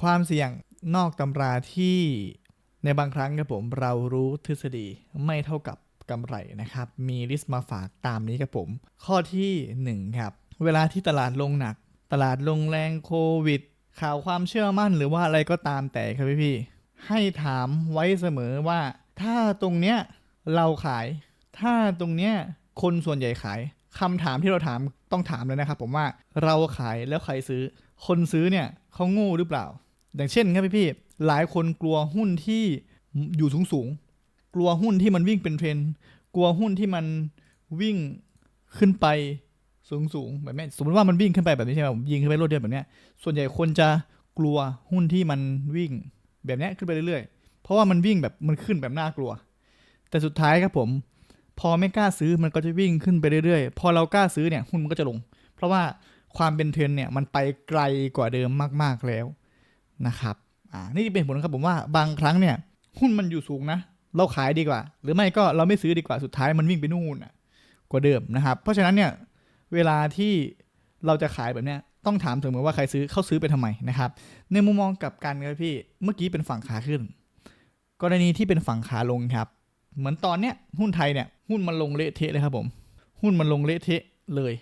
ความเสี่ยงนอกตำราที่ในบางครั้งครับผมเรารู้ทฤษฎีไม่เท่ากับกำไรนะครับ มีลิสต์มาฝากตามนี้ครับผม ข้อทีหนึ่1 ครับ เวลาที่ตลาดลงหนัก ตลาดลงแรงโควิด ข่าวความเชื่อมั่นหรือว่าอะไรก็ตามแต่ครับพี่พี่ให้ถามไว้เสมอว่า ถ้าตรงเนี้ยเราขาย ถ้าตรงเนี้ยคนส่วนใหญ่ขายคำถามที่เราถามต้องถามเลยนะครับผมว่าเราขายแล้วใครซื้อ คนซื้อเนี่ยเขาโง่หรือเปล่า อย่างเช่นครับพี่พี่ๆหลายคนกลัวหุ้นที่อยู่สูงสูงๆกลัวหุ้นที่มันวิ่งเป็นเทรนกลัวหุ้นที่มันวิ่งขึ้นไปสูงสูงๆแบบนี้สมมติว่ามันวิ่งขึ้นไปแบบนี้ใช่ไหมผมยิงขึ้นไปรวดเดียวแบบนี้ส่วนใหญ่คนจะกลัวหุ้นที่มันวิ่งแบบนี้ขึ้นไปเรื่อยๆ เพราะว่ามันวิ่งแบบมันขึ้นแบบน่ากลัว แต่สุดท้ายครับผม พอไม่กล้าซื้อมันก็จะวิ่งขึ้นไปเรื่อยๆ พอเรากล้าซื้อเนี่ยหุ้นมันก็จะลง เพราะว่าความเป็นเทรนเนี่ยมันไปไกลกว่าเดิมมากๆแล้ว นะครับอ่านี่เป็นผลครับผมว่าบางครั้งเนี่ยหุ้นมันอยู่สูงนะ เราขายดีกว่า หรือไม่ก็เราไม่ซื้อดีกว่าสุดท้ายมันวิ่งไปนู่นกว่าเดิมนะครับ เพราะฉะนั้นเนี่ยเวลาที่เราจะขายแบบเนี้ยต้องถามเสมอว่าใครซื้อเข้าซื้อไปทำไมนะครับ ในมุมมองกับกันครับพี่เมื่อกี้เป็นฝั่งขาขึ้น กรณีที่เป็นฝั่งขาลงครับ เหมือนตอนเนี้ยหุ้นไทยเนี่ยหุ้นมันลงเละเทะเลยครับผม หุ้นมันลงเละเทะเลย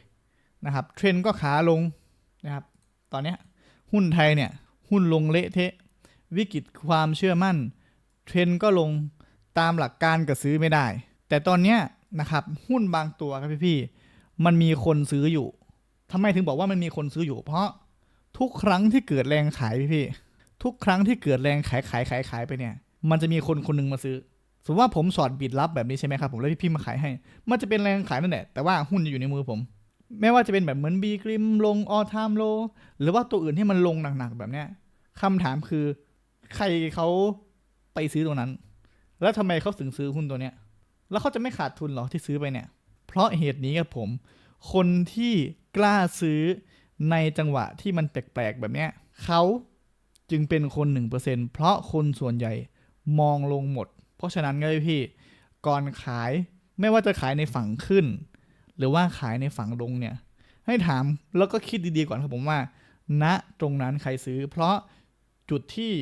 นะครับ เทรนก็ขาลงนะครับ ตอนเนี้ยหุ้นไทยเนี่ย หุ้นลงเละเทะ วิกฤตความเชื่อมั่น เทรนก็ลงตามหลักการก็ซื้อไม่ได้ แต่ตอนเนี้ยนะครับหุ้นบางตัวครับพี่ๆมันมีคนซื้ออยู่ทำไมถึงบอกว่ามันมีคนซื้ออยู่ เพราะทุกครั้งที่เกิดแรงขายพี่ๆทุกครั้งที่เกิดแรงขายขายขายขายไปเนี่ย มันจะมีคนคนหนึงมาซื้อ สมมติว่าผมสอดบิดลับแบบนี้ใช่ไหมครับผมแล้วพี่ๆมาขายให้ มันจะเป็นแรงขายนั่นแหละแต่ว่าหุ้นจะอยู่ในมือผม ไม่ว่าจะเป็นแบบเหมือนบีกริมลงออทามโล หรือว่าตัวอื่นที่มันลงหนักๆแบบเนี้ยคำถามคือใครเขาไปซื้อตรงนั้น แล้วทำไมเขาถึงซื้อหุ้นตัวเนี้ย แล้วเขาจะไม่ขาดทุนเหรอที่ซื้อไปเนี่ย เพราะเหตุนี้ครับผม คนที่กล้าซื้อในจังหวะที่มันแปลกๆแบบเนี้ยเขาจึงเป็นคนหนึ่งเปอร์เซ็นเพราะคนส่วนใหญ่มองลงหมด เพราะฉะนั้นไงพี่ ก่อนขายไม่ว่าจะขายในฝั่งขึ้น หรือว่าขายในฝั่งลงเนี่ย ให้ถามแล้วก็คิดดีๆก่อนครับผมว่าณตรงนั้นใครซื้อ เพราะจุดที่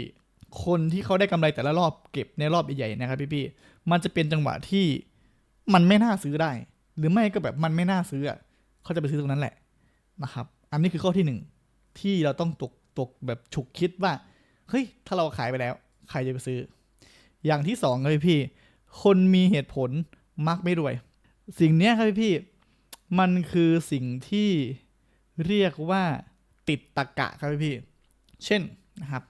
คนที่เขาได้กำไรแต่ละรอบเก็บในรอบใหญ่ๆนะครับพี่ๆมันจะเป็นจังหวะที่มันไม่น่าซื้อได้ หรือไม่ก็แบบมันไม่น่าซื้อเขาจะไปซื้อตรงนั้นแหละนะครับ อันนี้คือข้อที่หนึ่งที่เราต้องตกตกแบบฉุกคิดว่าเฮ้ยถ้าเราขายไปแล้ว ใครจะไปซื้อ อย่างที่สองเลยพี่ คนมีเหตุผลมักไม่รวย สิ่งเนี้ยครับพี่ มันคือสิ่งที่เรียกว่าติดตะกะครับพี่ เช่นนะครับ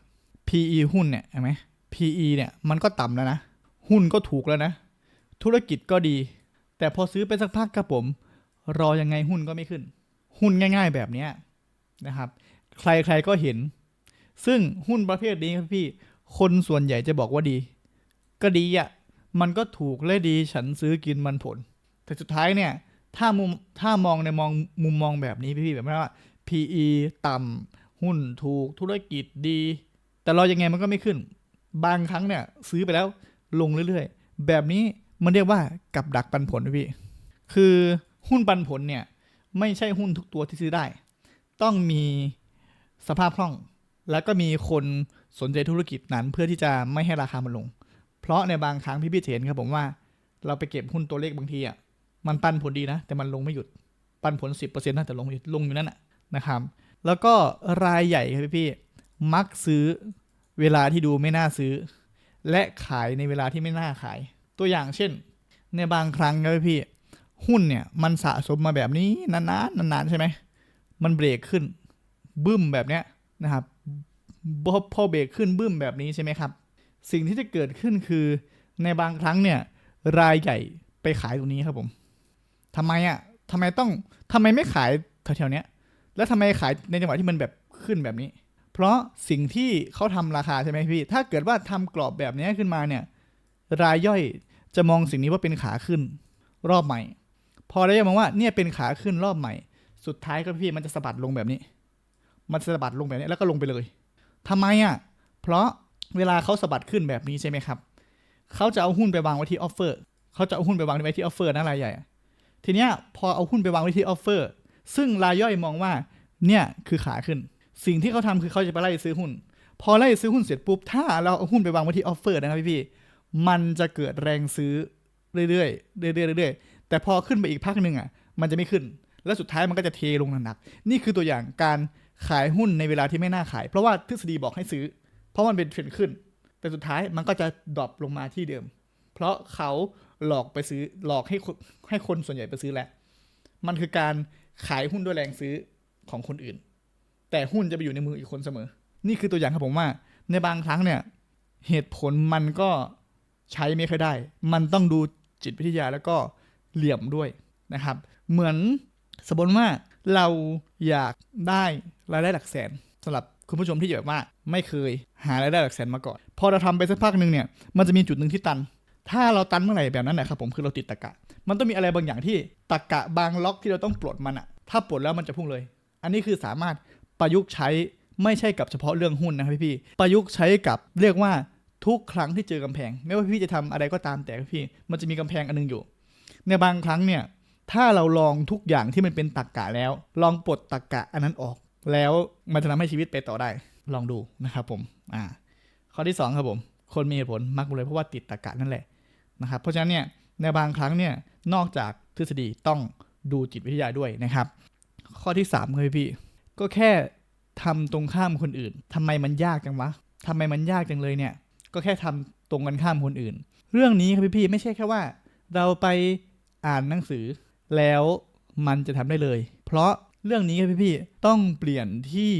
PE หุ้นเนี่ยเห็นไหม PE เนี่ยมันก็ต่ำแล้วนะ หุ้นก็ถูกแล้วนะ ธุรกิจก็ดี แต่พอซื้อไปสักพักครับผม รอยังไงหุ้นก็ไม่ขึ้น หุ้นง่าย ๆแบบนี้นะครับ ใครๆก็เห็น ซึ่งหุ้นประเภทนี้ครับพี่ คนส่วนใหญ่จะบอกว่าดี ก็ดีอะ มันก็ถูกและดีฉันซื้อกินมันผล แต่สุดท้ายเนี่ย ถ้ามุมถ้ามองในมองมุมมองแบบนี้พี่ๆแบบว่า PE ต่ำหุ้นถูกธุรกิจดี แต่เรอยังไงมันก็ไม่ขึ้น บางครั้งเนี่ย ซื้อไปแล้วลงเรื่อยๆ แบบนี้มันเรียกว่ากับดักปันผลพี่ คือหุ้นปันผลเนี่ย ไม่ใช่หุ้นทุกตัวที่ซื้อได้ ต้องมีสภาพคล่อง แล้วก็มีคนสนใจธุรกิจนั้นเพื่อที่จะไม่ให้ราคามันลง เพราะในบางครั้งพี่พี่ๆเห็นครับผมว่า เราไปเก็บหุ้นตัวเลขบางทีอะ มันปันผลดีนะ แต่มันลงไม่หยุด ปันผล 10%น่าจะลงไม่หยุดลงอยู่นั่นแหะนะครับ แล้วก็รายใหญ่ครับพี่มักซื้อเวลาที่ดูไม่น่าซื้อ และขายในเวลาที่ไม่น่าขาย ตัวอย่างเช่น ในบางครั้งครับพี่ หุ้นเนี่ยมันสะสมมาแบบนี้นานๆนานๆใช่ไหมมันเบรกขึ้นบึ้มแบบเนี้ยนะครับพอพอเบรกขึ้นบึ้มแบบนี้ใช่ไหมครับ สิ่งที่จะเกิดขึ้นคือในบางครั้งเนี่ยรายใหญ่ไปขายตรงนี้ครับผม ทำไมอะทำไมต้องทำไมไม่ขายแถวๆเนี้ย แล้วทำไมขายในจังหวะที่มันแบบขึ้นแบบนี้ เพราะสิ่งที่เขาทำราคาใช่ไหมพี่ ถ้าเกิดว่าทำกรอบแบบนี้ขึ้นมาเนี่ย รายย่อยจะมองสิ่งนี้ว่าเป็นขาขึ้น รอบใหม่ พอรายย่อยมองว่าเนี่ยเป็นขาขึ้นรอบใหม่ สุดท้ายก็พี่มันจะสะบัดลงแบบนี้ มันสะบัดลงแบบนี้แล้วก็ลงไปเลยทำไมอะ เพราะเวลาเขาสะบัดขึ้นแบบนี้ใช่ไหมครับ เขาจะเอาหุ้นไปวางไว้ที่ออฟเฟอร์ เขาจะเอาหุ้นไปวางไว้ที่ออฟเฟอร์นะรายใหญ่ ทีเนี้ยพอเอาหุ้นไปวางไว้ที่ออฟเฟอร์ซึ่งรายย่อยมองว่าเนี่ยคือขาขึ้น สิ่งที่เขาทำคือเขาจะไปไล่ซื้อหุ้น พอไล่ซื้อหุ้นเสร็จปุ๊บ ถ้าเราเอาหุ้นไปวางไว้ที่ออฟเฟอร์นะครับพี่ๆมันจะเกิดแรงซื้อเรื่อยๆเรื่อยๆเรื่อยๆแต่พอขึ้นไปอีกพักหนึ่งอะ มันจะไม่ขึ้น แล้วสุดท้ายมันก็จะเทลงหนักๆนี่คือตัวอย่างการขายหุ้นในเวลาที่ไม่น่าขาย เพราะว่าทฤษฎีบอกให้ซื้อ เพราะมันเป็นเทรนด์ขึ้น แต่สุดท้ายมันก็จะดรอปลงมาที่เดิม เพราะเขา หลอกไปซื้อหลอกให้ให้คนส่วนใหญ่ไปซื้อแหละ มันคือการขายหุ้นด้วยแรงซื้อของคนอื่น แต่หุ้นจะไปอยู่ในมืออีกคนเสมอ นี่คือตัวอย่างครับผมว่า ในบางครั้งเนี่ย เหตุผลมันก็ใช้ไม่ค่อยได้ มันต้องดูจิตวิทยาแล้วก็เหลี่ยมด้วยนะครับ เหมือนสมมติว่าเราอยากได้รายได้หลักแสนสำหรับคุณผู้ชมที่แบบว่าไม่เคยหารายได้หลักแสนมาก่อน พอเราทำไปสักพักหนึ่งเนี่ย มันจะมีจุดหนึ่งที่ตัน ถ้าเราตันเมื่อไหร่แบบนั้นนะครับผมคือเราติดตะกะ มันต้องมีอะไรบางอย่างที่ตะกะบางล็อกที่เราต้องปลดมันอะถ้าปลดแล้วมันจะพุ่งเลย อันนี้คือสามารถประยุกต์ใช้ไม่ใช่กับเฉพาะเรื่องหุ้นนะครับพี่ๆประยุกต์ใช้กับเรียกว่าทุกครั้งที่เจอกำแพง ไม่ว่าพี่จะทำอะไรก็ตามแต่พี่มันจะมีกำแพงอันนึงอยู่ ในบางครั้งเนี่ยถ้าเราลองทุกอย่างที่มันเป็นตรกกะแล้ว ลองปลดตรกกะอันนั้นออก แล้วมันจะทำให้ชีวิตไปต่อได้ ลองดูนะครับผมอ่าข้อที่สองครับผม คนมีเหตุผลมักเลยเพราะว่าติดตรกกะนั่นแหละ นะครับ เพราะฉะนั้นเนี่ยในบางครั้งเนี่ยนอกจากทฤษฎีต้องดูจิตวิทยาด้วยนะครับ ข้อที่สามครับพี่ ก็แค่ทำตรงข้ามคนอื่นทำไมมันยากจังวะทำไมมันยากจังเลยเนี่ย ก็แค่ทำตรงกันข้ามคนอื่น เรื่องนี้ครับพี่ๆไม่ใช่แค่ว่า เราไปอ่านหนังสือ แล้วมันจะทำได้เลย เพราะเรื่องนี้ครับพี่ๆต้องเปลี่ยนที่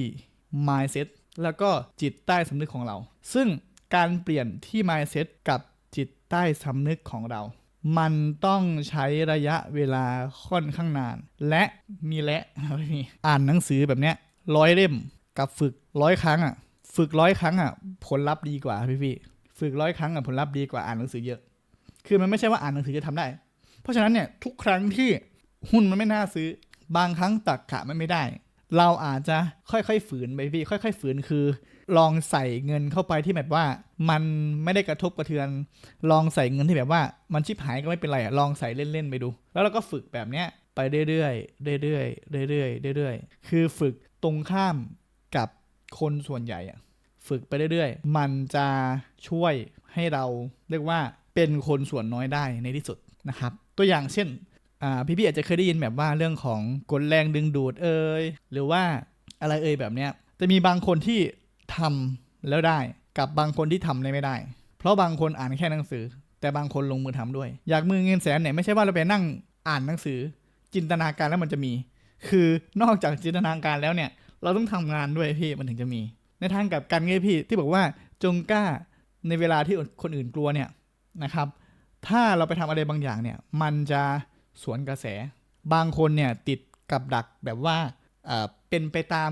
mindset แล้วก็จิตใต้สำนึกของเรา ซึ่งการเปลี่ยนที่ mindset กับ จิตใต้สำนึกของเรา มันต้องใช้ระยะเวลาค่อนข้างนาน และมีและครับพี่อ่านหนังสือแบบเนี้ยร้อยเล่มกับฝึกร้อยครั้งอะ ฝึกร้อยครั้งอะ ผลลัพธ์ดีกว่าพี่พี่ฝึกร้อยครั้งอะผลลัพธ์ดีกว่าอ่านหนังสือเยอะ คือมันไม่ใช่ว่าอ่านหนังสือจะทำได้ เพราะฉะนั้นเนี่ยทุกครั้งที่หุ้นมันไม่น่าซื้อ บางครั้งตักกะมันไม่ได้ เราอาจจะค่อยๆฝืนไปพี่ ค่อย ๆ ฝืนคือ ลองใส่เงินเข้าไปที่แบบว่า มันไม่ได้กระทบกระเทือน ลองใส่เงินที่แบบว่ามันชิบหายก็ไม่เป็นไรอะลองใส่เล่นๆไปดู แล้วเราก็ฝึกแบบเนี้ยไปเรื่อยๆเรื่อยๆเรื่อยๆเรื่อยๆคือฝึกตรงข้ามกับคนส่วนใหญ่อะฝึกไปเรื่อยๆ มันจะช่วยให้เราเรียกว่าเป็นคนส่วนน้อยได้ในที่สุดนะครับ ตัวอย่างเช่นอ่าพี่ๆอาจจะเคยได้ยินแบบว่าเรื่องของกลแรงดึงดูดเอ่ยหรือว่าอะไรเอ่ยแบบเนี้ยจะมีบางคนที่ ทำแล้วได้กับบางคนที่ทำได้ไม่ได้ เพราะบางคนอ่านแค่หนังสือ แต่บางคนลงมือทำด้วย อยากมือเงินแสนเนี่ยไม่ใช่ว่าเราไปนั่งอ่านหนังสือ จินตนาการแล้วมันจะมี คือนอกจากจินตนาการแล้วเนี่ย เราต้องทำงานด้วยพี่มันถึงจะมี ในทางกับกันไงพี่ที่บอกว่าจงกล้าในเวลาที่คนอื่นกลัวเนี่ยนะครับ ถ้าเราไปทำอะไรบางอย่างเนี่ย มันจะสวนกระแส บางคนเนี่ยติดกับดักแบบว่าเป็นไปตาม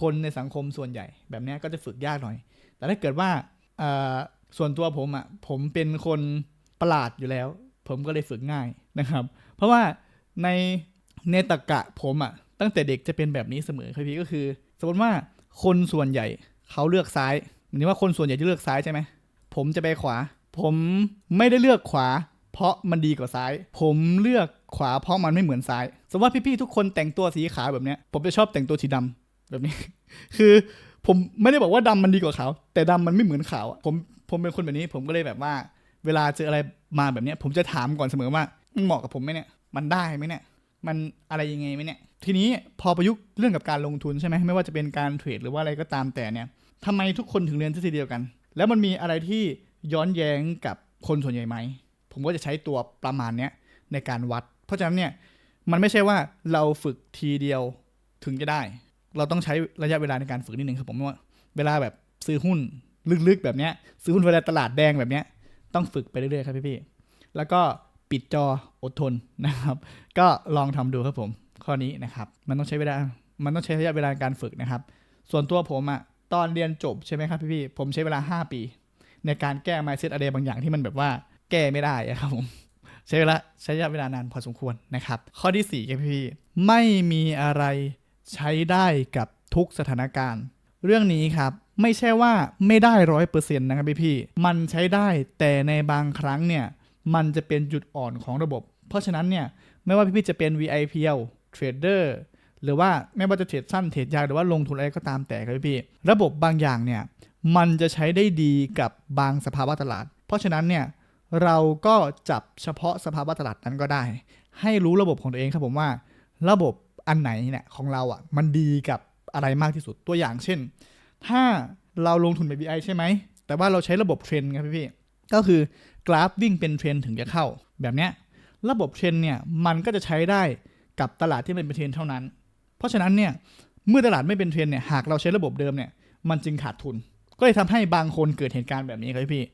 คนในสังคมส่วนใหญ่ แบบนี้ก็จะฝึกยากหน่อย แต่ถ้าเกิดว่าส่วนตัวผมอะ่ะผมเป็นคนประหลาดอยู่แล้ว ผมก็เลยฝึกง่ายนะครับ เพราะว่าในในตะกะผมอะ่ะตั้งแต่เด็กจะเป็นแบบนี้เสมอครับพี่ก็คือ สมมติว่าคนส่วนใหญ่เขาเลือกซ้ายหมายถึงว่าคนส่วนใหญ่จะเลือกซ้ายใช่ไหมผมจะไปขวา ผมไม่ได้เลือกขวา เพราะมันดีกว่าซ้าย ผมเลือกขวาเพราะมันไม่เหมือนซ้าย สมมติว่าพี่ๆทุกคนแต่งตัวสีขาวแบบเนี้ยผมจะชอบแต่งตัวสีดำ แบบนี้ คือผมไม่ได้บอกว่าดำมันดีกว่าขาว แต่ดำมันไม่เหมือนขาวผมผมเป็นคนแบบนี้ ผมก็เลยแบบว่า เวลาเจออะไรมาแบบเนี้ย ผมจะถามก่อนเสมอว่ามันเหมาะกับผมไหมเนี่ย มันได้ไหมเนี่ย มันอะไรยังไงไหมเนี่ย ทีนี้พอประยุกต์เรื่องกับการลงทุนใช่ไหมไม่ว่าจะเป็นการเทรดหรือว่าอะไรก็ตามแต่เนี่ยทำไมทุกคนถึงเรียนทฤษฎีเดียวกัน แล้วมันมีอะไรที่ย้อนแย้งกับคนส่วนใหญ่ไหม ผมก็จะใช้ตัวประมาณเนี้ยในการวัด เพราะฉะนั้นเนี่ยมันไม่ใช่ว่าเราฝึกทีเดียวถึงจะได้ เราต้องใช้ระยะเวลาในการฝึกนิดนึงครับผมว่าเวลาแบบซื้อหุ้นลึกๆแบบเนี้ย ซื้อหุ้นเวลาตลาดแดงแบบเนี้ย ต้องฝึกไปเรื่อยๆครับพี่ๆแล้วก็ปิดจออดทนนะครับ ก็ลองทำดูครับผมข้อนี้นะครับ มันต้องใช้เวลา มันต้องใช้ระยะเวลาในการฝึกนะครับ ส่วนตัวผมอะตอนเรียนจบใช่ไหมครับพี่ๆผมใช้เวลา 5 ปี ในการแก้ mindset อะไรบางอย่างที่มันแบบว่าแก้ไม่ได้ครับผมใช้เวลาใช้ระยะเวลานานพอสมควรนะครับ ข้อที่4ครับพี่ๆไม่มีอะไร ใช้ได้กับทุกสถานการณ์ เรื่องนี้ครับไม่ใช่ว่าไม่ได้ร้อยเปอร์เซ็นต์นะครับพี่พี่ๆมันใช้ได้แต่ในบางครั้งเนี่ย มันจะเป็นจุดอ่อนของระบบ เพราะฉะนั้นเนี่ย ไม่ว่าพี่ๆจะเป็น VIPL Trader หรือว่าไม่ว่าจะเทรดสั้นเทรดยาวหรือว่าลงทุนอะไรก็ตามแต่ครับพี่ระบบบางอย่างเนี่ย มันจะใช้ได้ดีกับบางสภาวะตลาด เพราะฉะนั้นเนี่ยเราก็จับเฉพาะสภาวะตลาดนั้นก็ได้ ให้รู้ระบบของตัวเองครับผมว่า ระบบ อันไหนเนี่ยของเราอะมันดีกับอะไรมากที่สุดตัวอย่างเช่น ถ้าเราลงทุนใน BI ใช่ไหม แต่ว่าเราใช้ระบบเทรนด์ครับพี่ๆก็คือกราฟวิ่งเป็นเทรนด์ถึงจะเข้า แบบเนี้ยระบบเทรนด์เนี่ยมันก็จะใช้ได้กับตลาดที่มันเป็นเทรนด์เท่านั้น เพราะฉะนั้นเนี่ยเมื่อตลาดไม่เป็นเทรนด์เนี่ยหากเราใช้ระบบเดิมเนี่ยมันจึงขาดทุน ก็เลยทำให้บางคนเกิดเหตุการณ์แบบนี้ครับพี่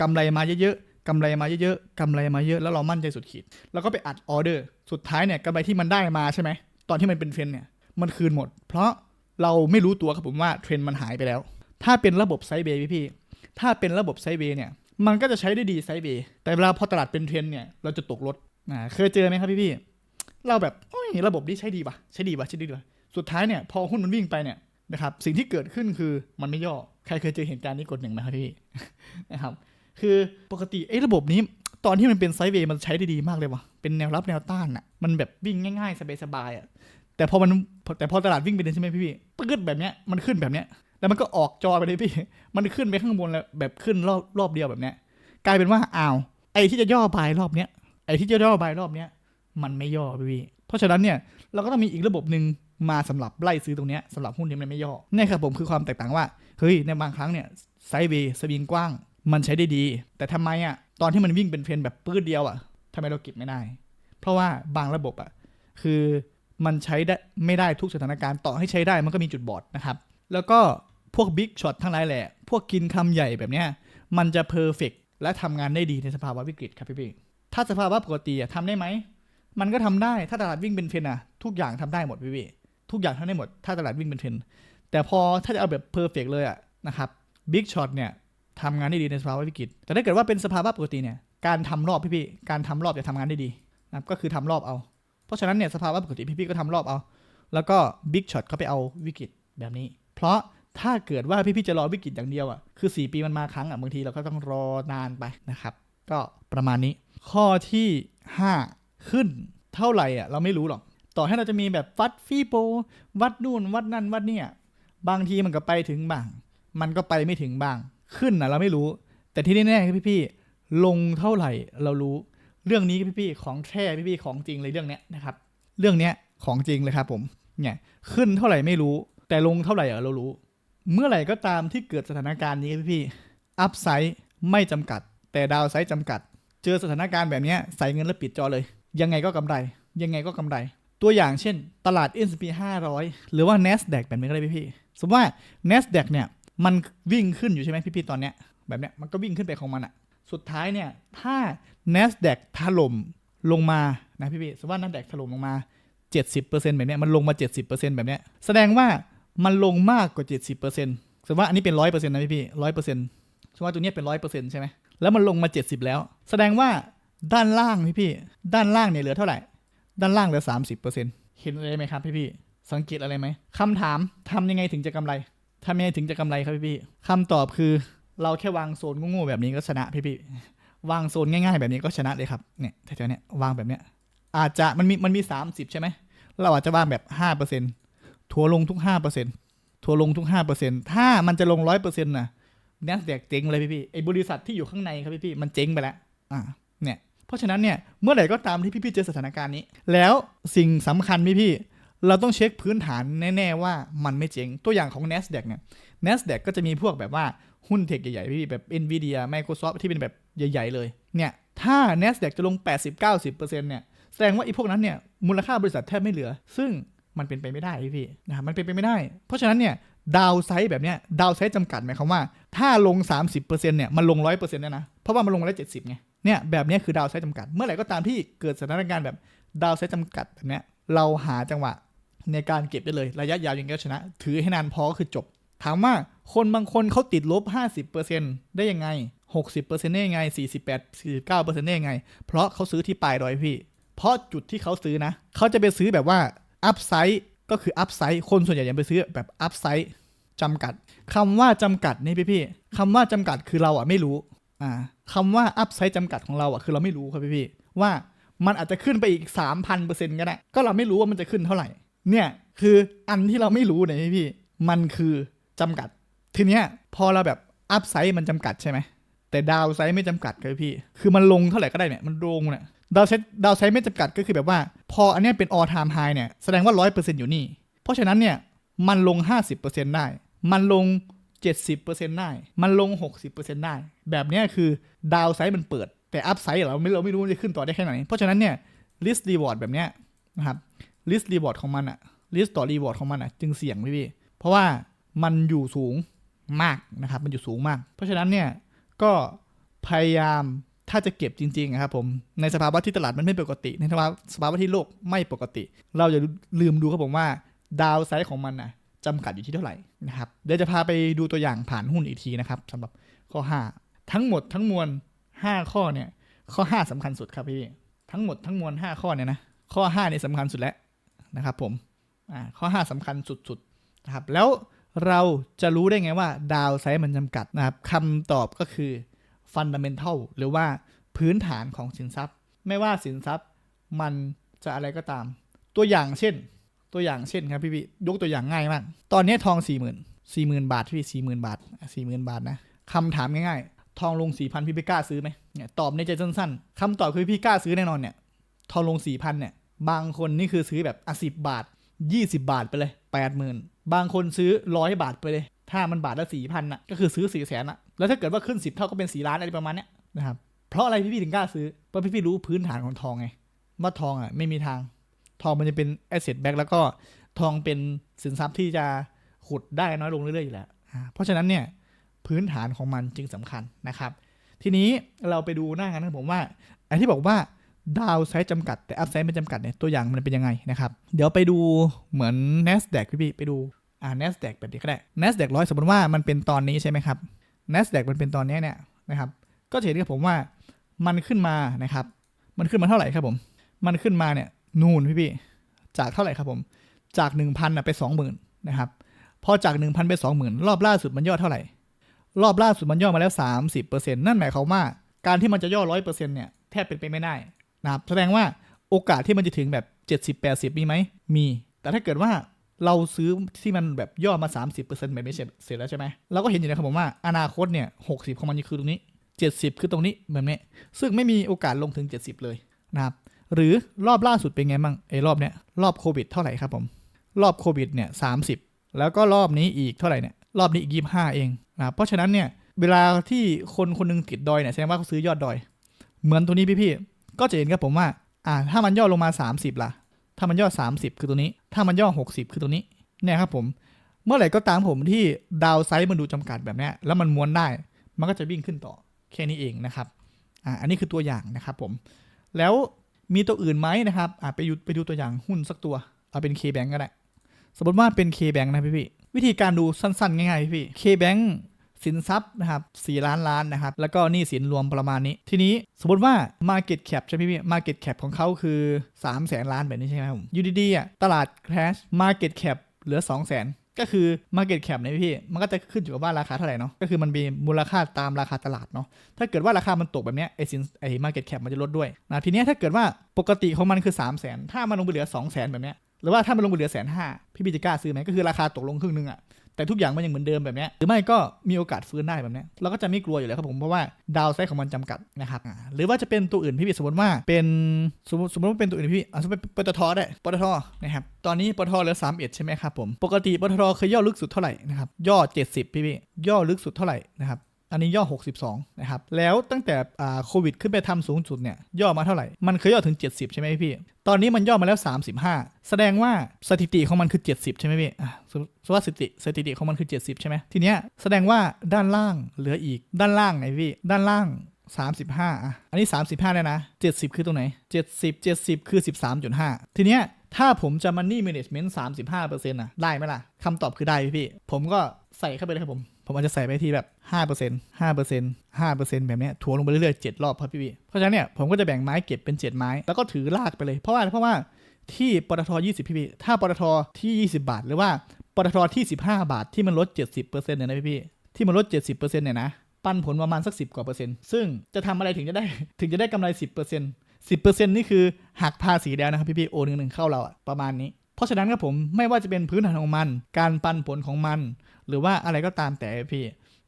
กำไรมาเยอะๆกำไรมาเยอะๆกำไรมาเยอะแล้วเรามั่นใจสุดขีด แล้วก็ไปอัดออเดอร์ สุดท้ายเนี่ยกำไรที่มันได้มาใช่ไหม ตอนที่มันเป็นเทรนเนี่ยมันคืนหมด เพราะเราไม่รู้ตัวครับผมว่าเทรนมันหายไปแล้ว ถ้าเป็นระบบไซเบย์พี่ๆถ้าเป็นระบบไซเบย์เนี่ยมันก็จะใช้ได้ดีไซเบย์แต่เวลาพอตลาดเป็นเทรนเนี่ยเราจะตกรถอ่าเคยเจอไหมครับพี่ๆเราแบบโอ้ยระบบนี้ใช้ดีปะใช้ดีปะใช้ดีปะสุดท้ายเนี่ยพอหุ้นมันวิ่งไปเนี่ยนะครับสิ่งที่เกิดขึ้นคือมันไม่ย่อ ใครเคยเจอเหตุการณ์นี้กดหนึ่งไหมครับพี่นะครับคือปกติไอ้ระบบนี้ตอนที่มันเป็นไซเวย์มันใช้ได้ดีมากเลยวะ เป็นแนวรับแนวต้านอะมันแบบวิ่งง่ายๆ สบายๆอะแต่พอมันแต่พอตลาดวิ่งไปเดินใช่ไหมพี่ๆปื๊ดแบบเนี้ยมันขึ้นแบบเนี้ย แล้วมันก็ออกจอไปเลยพี่ มันขึ้นไปข้างบนแล้วแบบขึ้นรอบรอบเดียวแบบเนี้ย กลายเป็นว่าอ้าว ไอ้ที่จะย่อบายรอบเนี้ย ไอ้ที่จะย่อบายรอบเนี้ย มันไม่ย่อพี่ เพราะฉะนั้นเนี่ยเราก็ต้องมีอีกระบบหนึ่งมาสำหรับไล่ซื้อตรงเนี้ยสำหรับหุ้นที่มันไม่ย่อเนี่ยครับผมคือความแตกต่างว่าเฮ้ยในบางครั้งเนี่ยไซเวย์สวิงกว้าง มันใช้ได้ดี แต่ทำไมอะตอนที่มันวิ่งเป็นเทรนแบบปื้ดเดียวอะ ทำไมเราเก็บไม่ได้ เพราะว่าบางระบบอะคือมันใช้ได้ไม่ได้ทุกสถานการณ์ต่อให้ใช้ได้มันก็มีจุดบอดนะครับ แล้วก็พวกบิ๊กช็อตทั้งหลายแหละ พวกกินคำใหญ่แบบเนี้ยมันจะเพอร์เฟกและทำงานได้ดีในสภาวะวิกฤตครับพี่พี่ถ้าสภาวะปกติอะทำได้ไหม มันก็ทำได้ถ้าตลาดวิ่งเป็นเทรนอะทุกอย่างทำได้หมดพี่พี่ทุกอย่างทำได้หมด ถ้าตลาดวิ่งเป็นเทรนแต่พอถ้าจะเอาแบบเพอร์เฟกเลยอะนะครับบิ๊กช็อตเนี่ยทำงานได้ดีในสภาวะวิกฤตแต่ถ้าเกิดว่าเป็นสภาวะปกติเนี่ย การทำรอบพี่พี่การทำรอบจะทำงานได้ดีนะครับก็คือทำรอบเอา เพราะฉะนั้นเนี่ยสภาวะปกติพี่พี่ก็ทำรอบเอา แล้วก็บิ๊กช็อตเขาไปเอาวิกฤตแบบนี้ เพราะถ้าเกิดว่าพี่ๆจะรอวิกฤตอย่างเดียวอะคือ 4 ปีมันมาครั้งอะบางทีเราก็ต้องรอนานไปนะครับ ก็ประมาณนี้ ข้อที่ 5 ขึ้นเท่าไหร่อะเราไม่รู้หรอก ต่อให้เราจะมีแบบวัดฟีโป วัดนู่นวัดนั่นวัดเนี่ย บางทีมันก็ไปถึงบ้าง มันก็ไปไม่ถึงบ้าง ขึ้นนะเราไม่รู้ แต่ที่แน่ๆครับพี่ๆ ลงเท่าไหร่เรารู้เรื่องนี้พี่ๆของแท้พี่ๆของจริงเลยเรื่องเนี้ยนะครับ เรื่องเนี้ยของจริงเลยครับผมเนี่ยขึ้นเท่าไหร่ไม่รู้ แต่ลงเท่าไหร่อะเรารู้ เมื่อไหร่ก็ตามที่เกิดสถานการณ์นี้พี่ๆอัพไซด์ไม่จำกัด แต่ดาวไซด์จำกัด เจอสถานการณ์แบบนี้ใส่เงินแล้วปิดจอเลย ยังไงก็กำไร ยังไงก็กำไร ตัวอย่างเช่น ตลาด S&P 500 หรือว่า NASDAQ แบบนี้ก็ได้พี่ๆสมมติว่า NASDAQ เนี่ยมันวิ่งขึ้นอยู่ใช่ไหมพี่ๆตอนเนี้ยแบบเนี้ยมันก็วิ่งขึ้นไปของมันอะ สุดท้ายเนี่ยถ้า NASDAQ ถล่มลงมานะพี่ๆสมมติว่า NASDAQ ถล่มลงมา 70%แบบเนี้มันลงมา 70%แบบเนี้แสดงว่ามันลงมากกว่า 70%สมมติว่าอันนี้เป็น 100%นะพี่พี่ร้อยเปอร์เซ็นต์สมมติว่าตัวเนี้ยเป็น 100%ใช่ไหมแล้วมันลงมา 70 แล้ว แสดงว่าด้านล่างพี่พี่ด้านล่างเนี่ยเหลือเท่าไหร่ ด้านล่างเหลือ 30%เห็นอะไรไหมครับพี่พี่สังเกตอะไรไหมคำถามทำยังไงถึงจะกำไรทำยังไงถึงจะกำไรครับพี่พี่คำตอบคือ เราแค่วางโซนง่ๆแบบนี้ก็ชนะพี่พี่วางโซนง่ายๆแบบนี้ก็ชนะเลยครับเนี่ยแถวๆเนี้ยวางแบบเนี้ยอาจจะมันมีมันมี30ใช่ไหมเราอาจจะวางแบบ5%ทัวร์ลงทุก5%ทัวร์ลงทุก5%ถ้ามันจะลง100%นต์นะ NASDAQ เจ๊งเลยพี่พี่ไอ้บริษัทที่อยู่ข้างในครับพี่พี่มันเจ๊งไปแล้วอ่าเนี่ยเพราะฉะนั้นเนี่ยเมื่อไหร่ก็ตามที่พี่พี่เจอสถานการณ์นี้ แล้วสิ่งสำคัญพี่พี่เราต้องเช็คพื้นฐานแน่ ๆ ว่ามันไม่เจ๊งตัวอย่างของ NASDAQ เนี่ย NASDAQ ก็จะมีพวกแบบว่า หุ้นเทคใหญ่ๆ พี่แบบ NVIDIA Microsoft ที่เป็นแบบใหญ่ ๆ เลย เนี่ย ถ้า NASDAQ จะลง 80-90%เนี่ย แสดงว่าไอ้พวกนั้นเนี่ย มูลค่าบริษัทแทบไม่เหลือ ซึ่งมันเป็นไปไม่ได้พี่นะมันเป็นไปไม่ได้ เพราะฉะนั้นเนี่ยดาวไซด์แบบเนี้ยดาวไซด์จำกัดหมายความว่า ถ้าลง 30%เนี่ยมันลง 100%เนี่ยนะ เพราะว่ามันลงแล้ว70ไงเนี่ยแบบนี้คือดาวไซด์จำกัด เมื่อไหร่ก็ตามที่เกิดสถานการณ์แบบดาวไซด์จำกัดแบบเนี้ยเราหาจังหวะในการเก็บได้เลยระยะยาวยังไงก็ชนะ ถือให้นานพอก็คือจบ ถามว่าคนบางคนเขาติดลบ 50%ได้ยังไง 60%ได้ยังไง 48 49%ได้ยังไง เพราะเขาซื้อที่ปลายดอยพี่ เพราะจุดที่เขาซื้อนะ เขาจะไปซื้อแบบว่าอัพไซด์ก็คืออัพไซด์คนส่วนใหญ่ยังไปซื้อแบบอัพไซด์จำกัดคำว่าจำกัดนี่พี่พี่คำว่าจำกัดคือเราอะไม่รู้อ่าคำว่าอัพไซด์จำกัดของเราอะคือเราไม่รู้ครับพี่พี่ว่ามันอาจจะขึ้นไปอีก 3,000%ก็ได้ก็เราไม่รู้ว่ามันจะขึ้นเท่าไหร่ เนี่ยคืออันที่เราไม่รู้เนี่ยพี่พี่มันคือ จำกัด ทีเนี้ยพอเราแบบอัพไซด์มันจำกัดใช่ไหม แต่ดาวไซด์ไม่จำกัดครับพี่ คือมันลงเท่าไหร่ก็ได้เนี่ย มันลงเนี่ยดาวไซด์ดาวไซด์ไม่จำกัดก็คือแบบว่า พออันเนี้ยเป็น all time high เนี่ย แสดงว่า100%อร์เซ็นต์อยู่นี่ เพราะฉะนั้นเนี่ยมันลง 50%ได้ มันลง 70%ได้ มันลง 60%ได้ แบบเนี้ยคือดาวไซด์มันเปิด แต่อัพไซด์เราไม่เราไม่รู้จะขึ้นต่อได้แค่ไหน เพราะฉะนั้นเนี่ย list reward แบบเนี้ยนะครับ list reward ของมันอะ list ต่อ reward ของมันอะจึงเสี่ยงพี่พี่ เพราะว่า มันอยู่สูงมากนะครับ มันอยู่สูงมาก เพราะฉะนั้นเนี่ยก็พยายามถ้าจะเก็บจริงๆนะครับผมในสภาวะที่ตลาดมันไม่ปกติ ในสภาวะสภาวะที่โลกไม่ปกติ เราอย่าลืมดูครับผมว่าดาวไซด์ของมันนะจำกัดอยู่ที่เท่าไหร่นะครับเดี๋ยวจะพาไปดูตัวอย่างผ่านหุ้นอีกทีนะครับสำหรับข้อ 5 ทั้งหมดทั้งมวล 5 ข้อเนี่ยข้อ 5สำคัญสุดครับพี่ทั้งหมดทั้งมวล 5 ข้อเนี่ยนะข้อ5เนี่ยสำคัญสุดแล้วนะครับผมอ่าข้อ 5สำคัญสุดๆนะครับแล้ว เราจะรู้ได้ไงว่าดาวไซด์มันจำกัดนะครับคำตอบก็คือฟันดัมเมนทัลหรือว่าพื้นฐานของสินทรัพย์ ไม่ว่าสินทรัพย์มันจะอะไรก็ตาม ตัวอย่างเช่น ตัวอย่างเช่นครับพี่พี่ยกตัวอย่างง่ายมาก ตอนนี้ทอง4 0 0 0 0 4 0,000บาทพี่สี่หมื่นบาทสี่หมื่นบาทนะคำถามง่ายๆ ทองลงสี่พันพี่ไปกล้าซื้อไหมเนี่ยตอบในใจสั้นๆคำตอบคือพี่กล้าซื้อแน่นอนเนี่ยทองลงสี่พันเนี่ยบางคนนี่คือซื้อแบบอะสิบาท 20 บาทไปเลยแปดหมื่น บางคนซื้อร้อยบาทไปเลย ถ้ามันบาทละสี่พันอะ ก็คือซื้อสี่แสนอะ แล้วถ้าเกิดว่าขึ้นสิบเท่าก็เป็นสี่ล้านอะไรประมาณเนี้ยนะครับ เพราะอะไรพี่พี่ถึงกล้าซื้อ เพราะพี่พี่รู้พื้นฐานของทองไง ว่าทองอะไม่มีทาง ทองมันจะเป็นแอสเซทแบ็กแล้วก็ทองเป็นสินทรัพย์ที่จะขุดได้น้อยลงเรื่อยๆอยู่แล้ว เพราะฉะนั้นเนี่ยพื้นฐานของมันจึงสำคัญนะครับ ทีนี้เราไปดูหน้างานนะผมว่าไอ้ที่บอกว่า ดาวไซด์จำกัดแต่อัพไซด์ไม่จำกัดเนี่ยตัวอย่างมันเป็นยังไงนะครับ เดี๋ยวไปดูเหมือน NASDAQ พี่ๆไปดูอ่า NASDAQ แบบนี้ก็ได้ NASDAQ ร้อยสมมติว่ามันเป็นตอนนี้ใช่ไหมครับ NASDAQ มันเป็นตอนนี้เนี่ยนะครับก็เห็นกับผมว่ามันขึ้นมานะครับ มันขึ้นมาเท่าไหร่ครับผม มันขึ้นมาเนี่ยนูนพี่ๆจากเท่าไหร่ครับผม จาก 1,000นะไป 20,000นะครับพอจาก 1,000 ไป 20,000 รอบล่าสุดมันย่อเท่าไหร่ รอบล่าสุดมันย่อมาแล้ว 30%นั่นหมายความว่าการที่มันจะย่อ 100%เนี่ยแทบเป็นไปไม่ได้ นะครับแสดงว่าโอกาสที่มันจะถึงแบบ 70-80 มีไหมมี แต่ถ้าเกิดว่าเราซื้อที่มันแบบย่อมา 30%แบบนี้เสร็จเสร็จแล้วใช่ไหมเราก็เห็นอยู่นะครับผมว่าอนาคตเนี่ย60 ของมันคือตรงนี้ 70 คือตรงนี้แบบนี้ซึ่งไม่มีโอกาสลงถึง 70 เลยนะครับหรือรอบล่าสุดเป็นไงบ้างไอ้รอบเนี้ยรอบโควิดเท่าไหร่ครับผม รอบโควิดเนี่ยสาแล้วก็รอบนี้อีกเท่าไหร่เนี่ยรอบนี้อีกยี่ห้าเองนะเพราะฉะนั้นเนี่ยเวลาที่คนคนหนึงติดดอยเนี่ยแสดงว่าเขาซื้อยอดดอย เหมือนตัวนี้พี่ๆ ก็จะเห็นกับผมว่าอ่าถ้ามันย่อลงมา 30ล่ะ ถ้ามันย่อ 30 คือตัวนี้ ถ้ามันย่อ 60 คือตัวนี้เนี่ยครับผม เมื่อไหร่ก็ตามผมที่ดาวไซด์มันดูจำกัดแบบนี้แล้วมันม้วนได้ มันก็จะวิ่งขึ้นต่อแค่นี้เองนะครับอ่าอันนี้คือตัวอย่างนะครับผม แล้วมีตัวอื่นไหมนะครับอ่าไปดูไปดูตัวอย่างหุ้นสักตัวเอาเป็น K-Bank ก็ได้ สมมติว่าเป็น K-Bank นะพี่พี่วิธีการดูสั้นๆ ง่ายๆพี่ K-Bank สินทรัพย์นะครับ4ล้านล้านนะครับ แล้วก็หนี้สินรวมประมาณนี้ ทีนี้สมมติว่า Market Cap ใช่ไหมพี่ Market Cap ของเขาคือ3แสนล้านแบบนี้ใช่ไหมครับผมอยู่ดีๆอะตลาด crash Market Cap เหลือ 2 0 0แสนก็คือ Market Cap เนี่ยพี่ มันก็จะขึ้นอยู่กับว่าราคาเท่าไหร่เนาะ ก็คือมันมีมูลค่าตามราคาตลาดเนาะ ถ้าเกิดว่าราคามันตกแบบเนี้ยไอสินไอ Market Cap มันจะลดด้วยนะทีเนี้ยถ้าเกิดว่าปกติของมันคือ 3 0 0แสนถ้ามันลงไปเหลือ 2 0 0แสนแบบเนี้ยหรือว่าถ้ามันลงไปเหลือแสนห้าพี่พี่จะกล้าซื้อไหมก็คือราคาตกลงครึ่งนึงอะ แต่ทุกอย่างมันยังเหมือนเดิมแบบนี้หรือไม่ก็มีโอกาสฟื้นได้แบบนี้เราก็จะไม่กลัวอยู่แล้วครับผมเพราะว่าดาวไซด์ของมันจำกัดนะครับหรือว่าจะเป็นตัวอื่นพี่บิสมมติว่าเป็นสมมติสมมติว่าเป็นตัวอื่นพี่อะสมมติเป็นปตทได้ปตทนะครับตอนนี้ปตทเหลือสามเอ็ดใช่ไหมครับผมปกติปตทเคยย่อลึกสุดเท่าไหร่นะครับย่อ70พี่พี่ย่อลึกสุดเท่าไหร่นะครับ อันนี้ย่อ 62 นะครับ แล้วตั้งแต่โควิดขึ้นไปทำสูงสุดเนี่ยย่อมาเท่าไหร่ มันเคยย่อถึง 70 ใช่ไหมพี่ ตอนนี้มันย่อมาแล้ว 35 แสดงว่าสถิติของมันคือ 70 ใช่ไหมพี่สว่าสถิติสถิติของมันคือ 70 ใช่ไหมทีเนี้ยแสดงว่าด้านล่างเหลืออีกด้านล่างไงพี่ด้านล่าง35อะอันนี้ 35เนี่ยนะ 70 คือตรงไหน 70 70 คือ 13.5 ทีเนี้ยถ้าผมจะ money management 35%น่ะ ได้ไหมล่ะ คำตอบคือได้พี่ ผมก็ใส่เข้าไปเลยครับผม ผมอาจจะใส่ไปที่แบบ5% 5% 5%แบบนี้ถัวลงไปเรื่อยๆ7รอบครับพี่พี่เพราะฉะนั้นเนี่ยผมก็จะแบ่งไม้เก็บเป็น 7 ไม้ แล้วก็ถือลากไปเลย เพราะว่าเพราะว่าที่ปตท20 พี่พี่ถ้าปตทที่ 20 บาท หรือว่าปตทที่ 15 บาทที่มันลด 70%เนี่ยนะพี่พี่ที่มันลด 70%เนี่ยนะปันผลประมาณสัก 10 กว่าเปอร์เซ็นต์ ซึ่งจะทำอะไรถึงจะได้ถึงจะได้กำไร 10% 10%นี่คือหักภาษีแล้วนะครับพี่พี่โอนหนึ่งเข้าเราอะประมาณนี้ เพราะฉะนั้นครับผมไม่ว่าจะเป็นพื้นฐานของมัน การปันผลของมัน หรือว่าอะไรก็ตามแต่พี่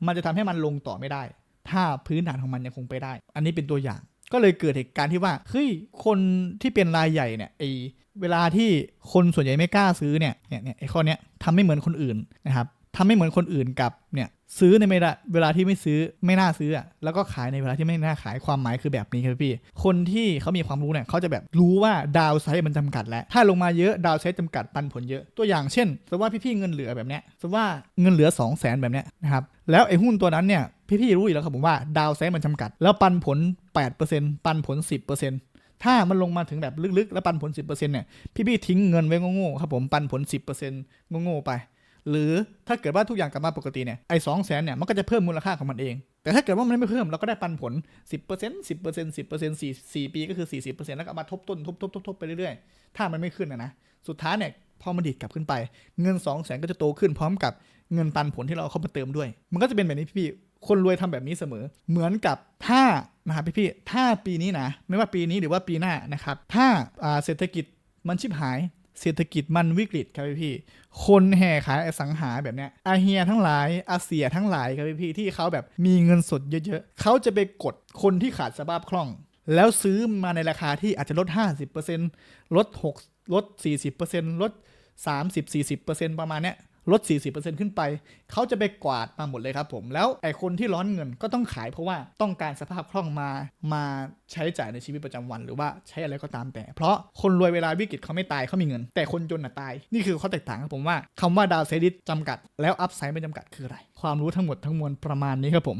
มันจะทำให้มันลงต่อไม่ได้ ถ้าพื้นฐานของมันยังคงไปได้ อันนี้เป็นตัวอย่าง ก็เลยเกิดเหตุการณ์ที่ว่าเฮ้ยคนที่เป็นรายใหญ่เนี่ยไอเวลาที่คนส่วนใหญ่ไม่กล้าซื้อเนี่ยเนี่ยเนี่ยไอข้อเนี้ยทำไม่เหมือนคนอื่นนะครับ ทำไม่เหมือนคนอื่นกับเนี่ยซื้อในเวลาที่ไม่ซื้อไม่น่าซื้ออะแล้วก็ขายในเวลาที่ไม่น่าขายความหมายคือแบบนี้ครับพี่ คนที่เขามีความรู้เนี่ยเขาจะแบบรู้ว่าดาวไซด์มันจำกัดแล้ว ถ้าลงมาเยอะดาวไซด์จำกัดปันผลเยอะตัวอย่างเช่นสมมติว่าพี่ๆเงินเหลือแบบเนี้ยสมมติว่าเงินเหลือ 2 0 0 0 0 0แบบเนี้ยนะครับแล้วไอ้หุ้นตัวนั้นเนี่ยพี่ๆรู้อยู่แล้วครับผมว่าดาวไซด์มันจำกัด แล้วปันผล 8%ปันผล 10%ถ้ามันลงมาถึงแบบลึกๆ แล้วปันผล 10%เนี่ยพี่ๆทิ้งเงินไว้โง่ๆครับผมปันผล 10%โง่ๆไป หรือถ้าเกิดว่าทุกอย่างกลับมาปกติเนี่ยไอ้สองแสนเนี่ยมันก็จะเพิ่มมูลค่าของมันเอง แต่ถ้าเกิดว่ามันไม่เพิ่มเราก็ได้ปันผล 10% 10% 10% 4 4 ปีก็คือ 40%แล้วก็มาทบต้นทบทบทบทบไปเรื่อยๆ ถ้ามันไม่ขึ้นนะนะสุดท้ายเนี่ยพอมันดีดกลับขึ้นไป เงิน2 0 0แสนก็จะโตขึ้นพร้อมกับเงินปันผลที่เราเข้ามาเติมด้วย มันก็จะเป็นแบบนี้พี่ๆคนรวยทำแบบนี้เสมอ เหมือนกับถ้านะครับพี่ๆถ้าปีนี้นะ ไม่ว่าปีนี้หรือว่าปีหน้านะครับ ถ้าเศรษฐกิจมันชิบหาย เศรษฐกิจมันวิกฤตครับพี่ๆคนแห่ขายอสังหาแบบเนี้ยอาเฮียทั้งหลายอาเซียทั้งหลายครับพี่ๆที่เขาแบบมีเงินสดเยอะๆเขาจะไปกดคนที่ขาดสภาพคล่อง แล้วซื้อมาในราคาที่อาจจะลด 50%ลด 6 ลด 40%ลด 30-40%ประมาณเนี้ย ลด 40%ขึ้นไป เขาจะไปกวาดมาหมดเลยครับผม แล้วไอ้คนที่ร้อนเงินก็ต้องขายเพราะว่าต้องการสภาพคล่องมา มาใช้จ่ายในชีวิตประจำวัน หรือว่าใช้อะไรก็ตามแต่ เพราะคนรวยเวลาวิกฤตเขาไม่ตายเขามีเงิน แต่คนจนน่ะตาย นี่คือข้อแตกต่างครับผมว่าคำว่าดาวเซดิสจำกัด แล้วอัพไซด์ไม่จำกัดคืออะไร ความรู้ทั้งหมดทั้งมวลประมาณนี้ครับผม